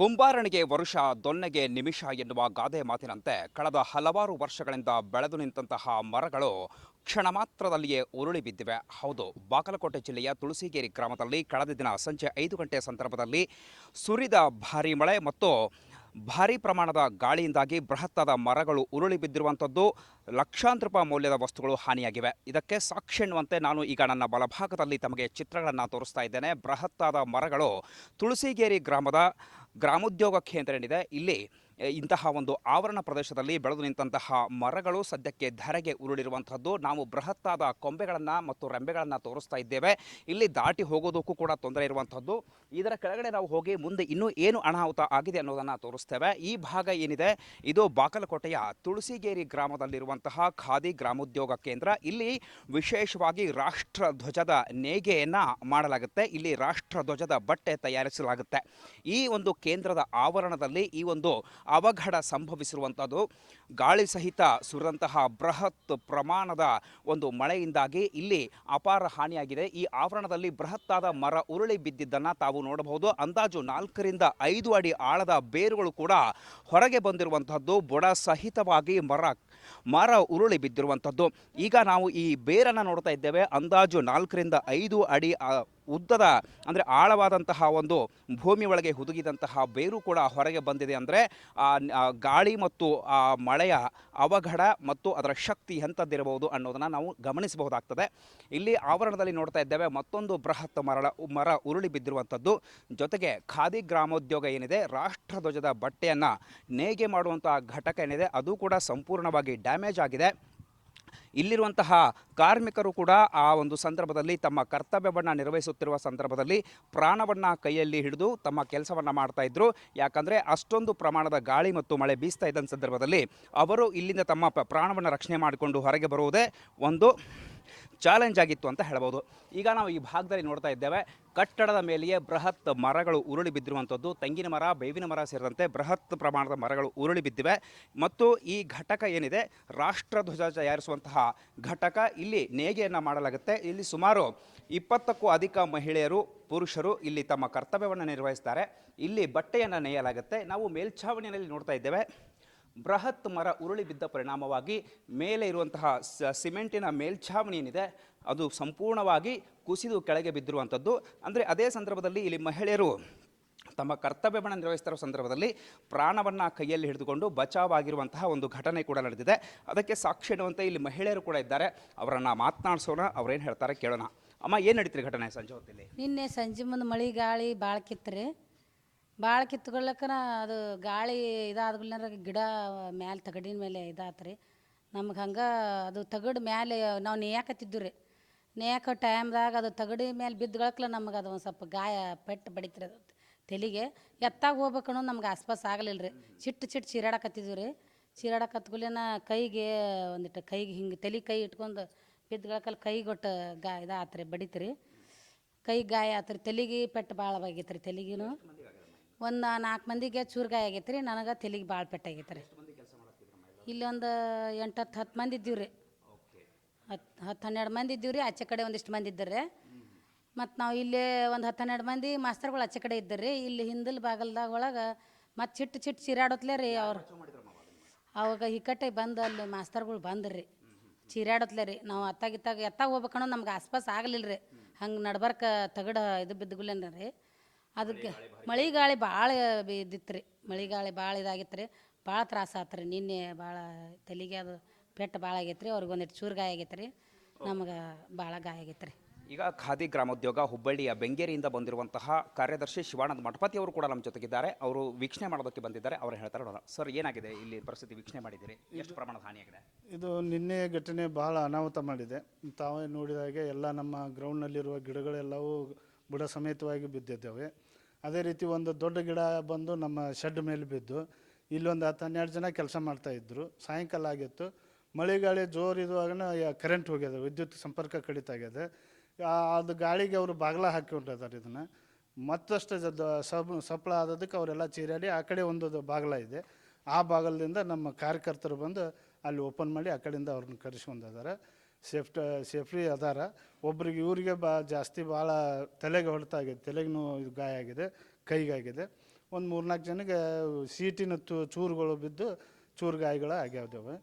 ಕುಂಬಾರನಿಗೆ ವರುಷ ದೊನ್ನೆಗೆ ನಿಮಿಷ ಎನ್ನುವ ಗಾದೆ ಮಾತಿನಂತೆ ಕಳೆದ ಹಲವಾರು ವರ್ಷಗಳಿಂದ ಬೆಳೆದು ನಿಂತಹ ಮರಗಳು ಕ್ಷಣ ಮಾತ್ರದಲ್ಲಿಯೇ ಉರುಳಿ ಬಿದ್ದಿವೆ. ಹೌದು, ಬಾಗಲಕೋಟೆ ಜಿಲ್ಲೆಯ ತುಳಸಿಗೇರಿ ಗ್ರಾಮದಲ್ಲಿ ಕಳೆದ ದಿನ ಸಂಜೆ ಐದು ಗಂಟೆ ಸಂದರ್ಭದಲ್ಲಿ ಸುರಿದ ಭಾರೀ ಮಳೆ ಮತ್ತು ಭಾರೀ ಪ್ರಮಾಣದ ಗಾಳಿಯಿಂದಾಗಿ ಬೃಹತ್ತಾದ ಮರಗಳು ಉರುಳಿ ಬಿದ್ದಿರುವಂಥದ್ದು. ಲಕ್ಷಾಂತರ ರೂಪಾಯಿ ಮೌಲ್ಯದ ವಸ್ತುಗಳು ಹಾನಿಯಾಗಿವೆ. ಇದಕ್ಕೆ ಸಾಕ್ಷಿ ಎನ್ನುವಂತೆ ನಾನು ಈಗ ನನ್ನ ಬಲಭಾಗದಲ್ಲಿ ತಮಗೆ ಚಿತ್ರಗಳನ್ನು ತೋರಿಸ್ತಾ ಇದ್ದೇನೆ. ಬೃಹತ್ತಾದ ಮರಗಳು ತುಳಸಿಗೇರಿ ಗ್ರಾಮದ ಗ್ರಾಮೋದ್ಯೋಗ ಕೇಂದ್ರ ಏನಿದೆ ಇಲ್ಲಿ ಇಂತಹ ಒಂದು ಆವರಣ ಪ್ರದೇಶದಲ್ಲಿ ಬೆಳೆದು ನಿಂತಹ ಮರಗಳು ಸದ್ಯಕ್ಕೆ ಧರೆಗೆ ಉರುಳಿರುವಂತಹದ್ದು. ನಾವು ಬೃಹತ್ತಾದ ಕೊಂಬೆಗಳನ್ನು ಮತ್ತು ರೆಂಬೆಗಳನ್ನು ತೋರಿಸ್ತಾ ಇದ್ದೇವೆ. ಇಲ್ಲಿ ದಾಟಿ ಹೋಗೋದಕ್ಕೂ ಕೂಡ ತೊಂದರೆ ಇರುವಂಥದ್ದು ಇದರ ಕೆಳಗಡೆ ನಾವು ಹೋಗಿ ಮುಂದೆ ಇನ್ನೂ ಏನು ಅನಾಹುತ ಆಗಿದೆ ಅನ್ನೋದನ್ನು ತೋರಿಸ್ತೇವೆ. ಈ ಭಾಗ ಏನಿದೆ? ಇದು ಬಾಗಲಕೋಟೆಯ ತುಳಸಿಗೇರಿ ಗ್ರಾಮದಲ್ಲಿರುವಂತಹ ಖಾದಿ ಗ್ರಾಮೋದ್ಯೋಗ ಕೇಂದ್ರ. ಇಲ್ಲಿ ವಿಶೇಷವಾಗಿ ರಾಷ್ಟ್ರ ಧ್ವಜದ ನೇಗೆಯನ್ನು ಮಾಡಲಾಗುತ್ತೆ. ಇಲ್ಲಿ ರಾಷ್ಟ್ರ ಧ್ವಜದ ಬಟ್ಟೆ ತಯಾರಿಸಲಾಗುತ್ತೆ. ಈ ಒಂದು ಕೇಂದ್ರದ ಆವರಣದಲ್ಲಿ ಈ ಒಂದು ಅವಘಡ ಸಂಭವಿಸಿರುವಂಥದ್ದು. ಗಾಳಿ ಸಹಿತ ಸುರಿದಂತಹ ಬೃಹತ್ ಪ್ರಮಾಣದ ಒಂದು ಮಳೆಯಿಂದಾಗಿ ಇಲ್ಲಿ ಅಪಾರ ಹಾನಿಯಾಗಿದೆ. ಈ ಆವರಣದಲ್ಲಿ ಬೃಹತ್ತಾದ ಮರ ಉರುಳಿ ಬಿದ್ದಿದ್ದನ್ನು ತಾವು ನೋಡಬಹುದು. ಅಂದಾಜು ನಾಲ್ಕರಿಂದ ಐದು ಅಡಿ ಆಳದ ಬೇರುಗಳು ಕೂಡ ಹೊರಗೆ ಬಂದಿರುವಂಥದ್ದು. ಬುಡ ಸಹಿತವಾಗಿ ಮರ ಮರ ಉರುಳಿ ಬಿದ್ದಿರುವಂಥದ್ದು. ಈಗ ನಾವು ಈ ಬೇರನ್ನು ನೋಡ್ತಾ ಇದ್ದೇವೆ. ಅಂದಾಜು ನಾಲ್ಕರಿಂದ ಐದು ಅಡಿ ಉದ್ದದ, ಅಂದರೆ ಆಳವಾದಂತಹ ಒಂದು ಭೂಮಿ ಒಳಗೆ ಹುದುಗಿದಂತಹ ಬೇರು ಕೂಡ ಹೊರಗೆ ಬಂದಿದೆ ಅಂದರೆ, ಆ ಗಾಳಿ ಮತ್ತು ಆ ಮಳೆಯ ಅವಘಡ ಮತ್ತು ಅದರ ಶಕ್ತಿ ಎಂಥದ್ದಿರಬಹುದು ಅನ್ನೋದನ್ನು ನಾವು ಗಮನಿಸಬಹುದಾಗ್ತದೆ. ಇಲ್ಲಿ ಆವರಣದಲ್ಲಿ ನೋಡ್ತಾ ಇದ್ದೇವೆ, ಮತ್ತೊಂದು ಬೃಹತ್ ಮರಳ, ಮರ ಉರುಳಿ ಬಿದ್ದಿರುವಂಥದ್ದು. ಜೊತೆಗೆ ಖಾದಿ ಗ್ರಾಮೋದ್ಯೋಗ ಏನಿದೆ, ರಾಷ್ಟ್ರಧ್ವಜದ ಬಟ್ಟೆಯನ್ನು ನೇಗೆ ಮಾಡುವಂಥ ಘಟಕ ಏನಿದೆ, ಅದು ಕೂಡ ಸಂಪೂರ್ಣವಾಗಿ ಡ್ಯಾಮೇಜ್ ಆಗಿದೆ. ಇಲ್ಲಿರುವಂತಹ ಕಾರ್ಮಿಕರು ಕೂಡ ಆ ಒಂದು ಸಂದರ್ಭದಲ್ಲಿ ತಮ್ಮ ಕರ್ತವ್ಯವನ್ನು ನಿರ್ವಹಿಸುತ್ತಿರುವ ಸಂದರ್ಭದಲ್ಲಿ ಪ್ರಾಣವನ್ನು ಕೈಯಲ್ಲಿ ಹಿಡಿದು ತಮ್ಮ ಕೆಲಸವನ್ನು ಮಾಡ್ತಾ ಇದ್ರು. ಯಾಕಂದರೆ ಅಷ್ಟೊಂದು ಪ್ರಮಾಣದ ಗಾಳಿ ಮತ್ತು ಮಳೆ ಬೀಸ್ತಾ ಇದ್ದ ಸಂದರ್ಭದಲ್ಲಿ ಅವರು ಇಲ್ಲಿಂದ ತಮ್ಮ ಪ್ರಾಣವನ್ನು ರಕ್ಷಣೆ ಮಾಡಿಕೊಂಡು ಹೊರಗೆ ಬರುವುದೇ ಒಂದು ಚಾಲೆಂಜ್ ಆಗಿತ್ತು ಅಂತ ಹೇಳ್ಬೋದು. ಈಗ ನಾವು ಈ ಭಾಗದಲ್ಲಿ ನೋಡ್ತಾ ಇದ್ದೇವೆ, ಕಟ್ಟಡದ ಮೇಲೆಯೇ ಬೃಹತ್ ಮರಗಳು ಉರುಳಿ ಬಿದ್ದಿರುವಂಥದ್ದು. ತೆಂಗಿನ ಮರ, ಬೇವಿನ ಮರ ಸೇರಿದಂತೆ ಬೃಹತ್ ಪ್ರಮಾಣದ ಮರಗಳು ಉರುಳಿ ಬಿದ್ದಿವೆ. ಮತ್ತು ಈ ಘಟಕ ಏನಿದೆ, ರಾಷ್ಟ್ರಧ್ವಜ ತಯಾರಿಸುವಂತಹ ಘಟಕ ಇಲ್ಲಿ ನೇಗೆಯನ್ನು ಮಾಡಲಾಗುತ್ತೆ. ಇಲ್ಲಿ ಸುಮಾರು ಇಪ್ಪತ್ತಕ್ಕೂ ಅಧಿಕ ಮಹಿಳೆಯರು, ಪುರುಷರು ಇಲ್ಲಿ ತಮ್ಮ ಕರ್ತವ್ಯವನ್ನು ನಿರ್ವಹಿಸ್ತಾರೆ. ಇಲ್ಲಿ ಬಟ್ಟೆಯನ್ನು ನೇಯಲಾಗುತ್ತೆ. ನಾವು ಮೇಲ್ಛಾವಣಿಯಲ್ಲಿ ನೋಡ್ತಾ ಇದ್ದೇವೆ. ಬೃಹತ್ ಮರ ಉರುಳಿ ಬಿದ್ದ ಪರಿಣಾಮವಾಗಿ ಮೇಲೆ ಇರುವಂತಹ ಸಿಮೆಂಟಿನ ಮೇಲ್ಛಾವಣಿ ಏನಿದೆ, ಅದು ಸಂಪೂರ್ಣವಾಗಿ ಕುಸಿದು ಕೆಳಗೆ ಬಿದ್ದಿರುವಂಥದ್ದು. ಅಂದರೆ ಅದೇ ಸಂದರ್ಭದಲ್ಲಿ ಇಲ್ಲಿ ಮಹಿಳೆಯರು ತಮ್ಮ ಕರ್ತವ್ಯವನ್ನು ನಿರ್ವಹಿಸ್ತಿರೋ ಸಂದರ್ಭದಲ್ಲಿ ಪ್ರಾಣವನ್ನು ಕೈಯಲ್ಲಿ ಹಿಡಿದುಕೊಂಡು ಬಚಾವಾಗಿರುವಂತಹ ಒಂದು ಘಟನೆ ಕೂಡ ನಡೆದಿದೆ. ಅದಕ್ಕೆ ಸಾಕ್ಷಿ ಇಡುವಂತೆ ಇಲ್ಲಿ ಮಹಿಳೆಯರು ಕೂಡ ಇದ್ದಾರೆ. ಅವರನ್ನು ಮಾತನಾಡಿಸೋಣ, ಅವ್ರೇನು ಹೇಳ್ತಾರೆ ಕೇಳೋಣ. ಅಮ್ಮ, ಏನು ನಡೀತಿರಿ ಘಟನೆ ಸಂಜೆ ಹೊತ್ತಿಲ್ಲಿ? ನಿನ್ನೆ ಸಂಜೆ ಮುಂದೆ ಮಳೆ ಗಾಳಿ ಭಾಳ ಕಿತ್ರಿ ಭಾಳ ಕಿತ್ಕೊಳ್ಳಕ್ಕನ ಅದು ಗಾಳಿ ಇದಾದ್ಮೇಲೆ ಗಿಡ ಮ್ಯಾಲೆ ತಗಡಿನ ಮೇಲೆ ಇದಾತು ರೀ ನಮ್ಗೆ ಹಂಗೆ ಅದು ತಗಡು ಮ್ಯಾಲೆ ನಾವು ನೇಯಾಕತ್ತಿದ್ದು ರೀ ನೇಯಕ ಟೈಮ್ದಾಗ ಅದು ತಗಡಿ ಮೇಲೆ ಬಿದ್ದಗಳಕ್ಲ ನಮ್ಗೆ ಅದು ಒಂದು ಸ್ವಲ್ಪ ಗಾಯ ಪೆಟ್ಟು ಬಡಿತ್ರಿ ಅದು ತಲೆಗೆ. ಎತ್ತಾಗ ಹೋಗ್ಬೇಕು ಅನ್ನೋದು ನಮ್ಗೆ ಆಸ್ಪಾಸ್ ಆಗಲಿಲ್ಲ ರೀ ಚಿಟ್ಟು ಚಿಟ್ಟು ಚೀರಾಡಕತ್ತಿದ್ವಿ ರೀ ಚೀರಾಡಕತ್ಗುಲಿನ ಕೈಗೆ ಒಂದಿಟ್ಟು ಕೈಗೆ ಹಿಂಗೆ ತಲೆ ಕೈ ಇಟ್ಕೊಂಡು ಬಿದ್ದಗಳಕಲ್ಲಿ ಕೈಗೊಟ್ಟು ಗಾ ಇದಾತ್ರಿ, ಬಡಿತ್ರಿ. ಕೈ ಗಾಯ ಆತ್ರಿ. ತಲೆಗೆ ಪೆಟ್ಟು ಭಾಳ ರೀ ತೆಲಿಗಿನು. ಒಂದು ನಾಲ್ಕು ಮಂದಿಗೆ ಚೂರುಗಾಯಿ ಆಗೈತೆ ರೀ, ನನಗೆ ತಲೆಗೆ ಭಾಳ ಪೆಟ್ಟಾಗೈತೆ ರೀ. ಇಲ್ಲೊಂದು ಎಂಟು ಹತ್ತು ಹತ್ತು ಮಂದಿ ಇದ್ದೀವಿ ರೀ. ಹತ್ತು ಹತ್ತು ಹನ್ನೆರಡು ಮಂದಿ ಇದ್ದೀವಿ ರೀ, ಆಚೆ ಕಡೆ ಒಂದಿಷ್ಟು ಮಂದಿ ಇದ್ದಾರೆ ಮತ್ತು ನಾವು ಇಲ್ಲೇ ಒಂದು ಹತ್ತು ಹನ್ನೆರಡು ಮಂದಿ ಮಾಸ್ತರ್ಗಳು ಆಚೆ ಕಡೆ ಇದ್ದಾರೆ ರೀ. ಇಲ್ಲಿ ಹಿಂದಲ್ ಬಾಗಲ್ದಾಗ ಒಳಗೆ ಮತ್ತು ಚಿಟ್ಟು ಚಿಟ್ಟು ಚೀರಾಡತ್ಲೇ ರೀ ಅವ್ರು. ಅವಾಗ ಹಿಕ್ಕಟ್ಟೆ ಬಂದು ಅಲ್ಲಿ ಮಾಸ್ತರ್ಗಳು ಬಂದ್ರಿ ಚೀರಾಡತ್ಲೆ ರೀ. ನಾವು ಅತ್ತಾಗಿತ್ತಾಗ ಎತ್ತಾಗ ಹೋಗ್ಬೇಕನ್ನೋ ನಮ್ಗೆ ಆಸ್ಪಾಸ್ ಆಗಲಿಲ್ಲ ರೀ ಹಂಗೆ ನಡ್ಬರ್ಕ ತಗಡ ಇದು ಬಿದ್ದಗುಲೇನ ರೀ ಅದಕ್ಕೆ ಮಳೆ ಗಾಳಿ ಭಾಳ ಬಿದ್ದಿತ್ತು ರೀ. ಮಳೆ ಗಾಳಿ ಭಾಳ ಇದಾಗಿತ್ತು ರೀ. ಭಾಳ ತ್ರಾಸ ಆತು ರೀ. ನಿನ್ನೆ ಭಾಳ ತಲೆಗೆ ಅದು ಪೆಟ್ಟು ಭಾಳ ಆಗೈತೆ ರೀ. ಅವ್ರಿಗೆ ಒಂದಿಟ್ಟು ಚೂರು ಗಾಯ ಆಗೈತೆ ರೀ. ನಮ್ಗೆ ಭಾಳ ಗಾಯ ಆಗೈತೆ ರೀ. ಈಗ ಖಾದಿ ಗ್ರಾಮೋದ್ಯೋಗ ಹುಬ್ಬಳ್ಳಿಯ ಬೆಂಗೇರಿಯಿಂದ ಬಂದಿರುವಂತಹ ಕಾರ್ಯದರ್ಶಿ ಶಿವಾನಂದ ಮಠಪತಿ ಅವರು ಕೂಡ ನಮ್ಮ ಜೊತೆಗಿದ್ದಾರೆ. ಅವರು ವೀಕ್ಷಣೆ ಮಾಡೋದಕ್ಕೆ ಬಂದಿದ್ದಾರೆ. ಅವರು ಹೇಳ್ತಾರೆ ನೋಡೋಣ. ಸರ್ ಏನಾಗಿದೆ ಇಲ್ಲಿ ಪರಿಸ್ಥಿತಿ? ವೀಕ್ಷಣೆ ಮಾಡಿದ್ದೀರಿ. ಎಷ್ಟು ಪ್ರಮಾಣದ ಹಾನಿಯಾಗಿದೆ ಇದು ನಿನ್ನೆ ಘಟನೆ ಬಹಳ ಅನಾಹುತ ಮಾಡಿದೆ. ತಾವೇ ನೋಡಿದಾಗೆ ಎಲ್ಲ ನಮ್ಮ ಗ್ರೌಂಡ್ನಲ್ಲಿರುವ ಗಿಡಗಳೆಲ್ಲವೂ ಬುಡ ಸಮೇತವಾಗಿ ಬಿದ್ದಿದ್ದಾವೆ. ಅದೇ ರೀತಿ ಒಂದು ದೊಡ್ಡ ಗಿಡ ಬಂದು ನಮ್ಮ ಶೆಡ್ ಮೇಲೆ ಬಿದ್ದು, ಇಲ್ಲೊಂದು ಹತ್ತು ಹನ್ನೆರಡು ಜನ ಕೆಲಸ ಮಾಡ್ತಾ ಇದ್ರು. ಸಾಯಂಕಾಲ ಆಗಿತ್ತು. ಮಳೆ ಗಾಳಿ ಜೋರು ಇರುವಾಗನ ಕರೆಂಟ್ ಹೋಗ್ಯದ, ವಿದ್ಯುತ್ ಸಂಪರ್ಕ ಕಡಿತ ಆಗ್ಯದ. ಅದು ಗಾಳಿಗೆ ಅವರು ಬಾಗಿಲ ಹಾಕಿಕೊಂಡಿದ್ದಾರೆ ಇದನ್ನು. ಮತ್ತಷ್ಟು ಸಬ್, ಸಪ್ಳ ಆದದಕ್ಕೆ ಅವರೆಲ್ಲ ಚೀರಾಡಿ ಆ ಕಡೆ ಒಂದು ಬಾಗಿಲ ಇದೆ. ಆ ಬಾಗಲದಿಂದ ನಮ್ಮ ಕಾರ್ಯಕರ್ತರು ಬಂದು ಅಲ್ಲಿ ಓಪನ್ ಮಾಡಿ ಆ ಕಡೆಯಿಂದ ಅವ್ರನ್ನ ಕರೆಸ್ಕೊಂಡಿದ್ದಾರೆ ಸೇಫ್ಟ, ಸೇಫ್ಟಿ ಅದಾರ ಒಬ್ರಿಗೆ, ಇವರಿಗೆ ಬಾ, ಜಾಸ್ತಿ ಭಾಳ ತಲೆಗೆ ಹೊಡೆತಾಗಿದೆ, ತಲೆಗೂ ಇದು ಗಾಯ ಆಗಿದೆ, ಕೈಗಾಗಿದೆ. ಒಂದು ಮೂರ್ನಾಲ್ಕು ಜನಕ್ಕೆ ಸೀಟಿನ ತು ಚೂರುಗಳು ಬಿದ್ದು ಚೂರು ಗಾಯಗಳು ಆಗ್ಯಾವ್ದವೆ.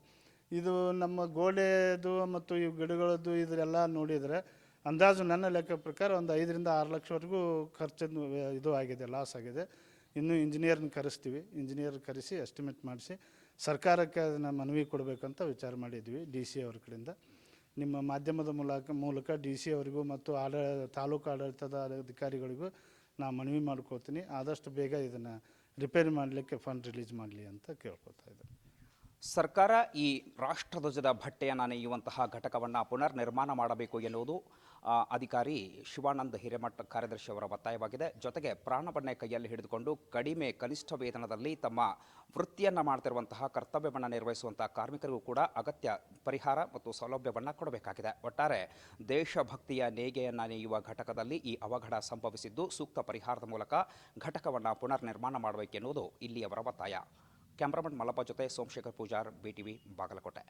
ಇದು ನಮ್ಮ ಗೋಡೆದು ಮತ್ತು ಈ ಗಿಡಗಳದ್ದು ಇದರೆಲ್ಲ ನೋಡಿದರೆ ಅಂದಾಜು ನನ್ನ ಲೆಕ್ಕ ಪ್ರಕಾರ ಒಂದು ಐದರಿಂದ ಆರು ಲಕ್ಷವರೆಗೂ ಖರ್ಚು ಇದು ಆಗಿದೆ, ಲಾಸ್ ಆಗಿದೆ. ಇನ್ನು ಇಂಜಿನಿಯರ್ನ ಕರೆಸ್ತೀವಿ. ಇಂಜಿನಿಯರ್ ಕರೆಸಿ, ಎಸ್ಟಿಮೇಟ್ ಮಾಡಿಸಿ, ಸರ್ಕಾರಕ್ಕೆ ಅದನ್ನು ಮನವಿ ಕೊಡಬೇಕಂತ ವಿಚಾರ ಮಾಡಿದ್ವಿ, ಡಿ ಸಿ ಅವ್ರ ಕಡೆಯಿಂದ. ನಿಮ್ಮ ಮಾಧ್ಯಮದ ಮೂಲಕ ಮೂಲಕ ಡಿ ಸಿ ಅವರಿಗೂ ಮತ್ತು ಆಡ, ತಾಲೂಕು ಆಡಳಿತದ ಅಧಿಕಾರಿಗಳಿಗೂ ನಾ ಮನವಿ ಮಾಡ್ಕೋತೀನಿ. ಆದಷ್ಟು ಬೇಗ ಇದನ್ನು ರಿಪೇರಿ ಮಾಡಲಿಕ್ಕೆ ಫಂಡ್ ರಿಲೀಸ್ ಮಾಡಲಿ ಅಂತ ಕೇಳ್ಕೊತಾ ಇದ್ದೀನಿ ಸರ್ಕಾರ ಈ ರಾಷ್ಟ್ರಧ್ವಜದ ಭಟ್ಟೆಯನ್ನು ನೇಯುವಂತಹ ಘಟಕವನ್ನು ಪುನರ್ ನಿರ್ಮಾಣ ಮಾಡಬೇಕು ಎನ್ನುವುದು ಅಧಿಕಾರಿ ಶಿವಾನಂದ ಹಿರೇಮಠ ಕಾರ್ಯದರ್ಶಿ ಅವರ ಒತ್ತಾಯವಾಗಿದೆ. ಜೊತೆಗೆ ಪ್ರಾಣವನ್ನೇ ಕೈಯಲ್ಲಿ ಹಿಡಿದುಕೊಂಡು ಕಡಿಮೆ ಕನಿಷ್ಠ ವೇತನದಲ್ಲಿ ತಮ್ಮ ವೃತ್ತಿಯನ್ನು ಮಾಡ್ತಿರುವಂತಹ ಕರ್ತವ್ಯವನ್ನು ನಿರ್ವಹಿಸುವಂತಹ ಕಾರ್ಮಿಕರಿಗೂ ಕೂಡ ಅಗತ್ಯ ಪರಿಹಾರ ಮತ್ತು ಸೌಲಭ್ಯವನ್ನು ಕೊಡಬೇಕಾಗಿದೆ. ಒಟ್ಟಾರೆ ದೇಶಭಕ್ತಿಯ ನೇಗೆಯನ್ನು ನೇಯುವ ಘಟಕದಲ್ಲಿ ಈ ಅವಘಡ ಸಂಭವಿಸಿದ್ದು ಸೂಕ್ತ ಪರಿಹಾರದ ಮೂಲಕ ಘಟಕವನ್ನು ಪುನರ್ ನಿರ್ಮಾಣ ಮಾಡಬೇಕೆನ್ನುವುದು ಇಲ್ಲಿಯವರ ಒತ್ತಾಯ. ಕ್ಯಾಮ್ರಾಮನ್ ಮಲ್ಲಪ್ಪ ಜೊತೆ ಸೋಮಶೇಖರ್ ಪೂಜಾರ್ ಬಿಟಿವಿ ಬಾಗಲಕೋಟೆ.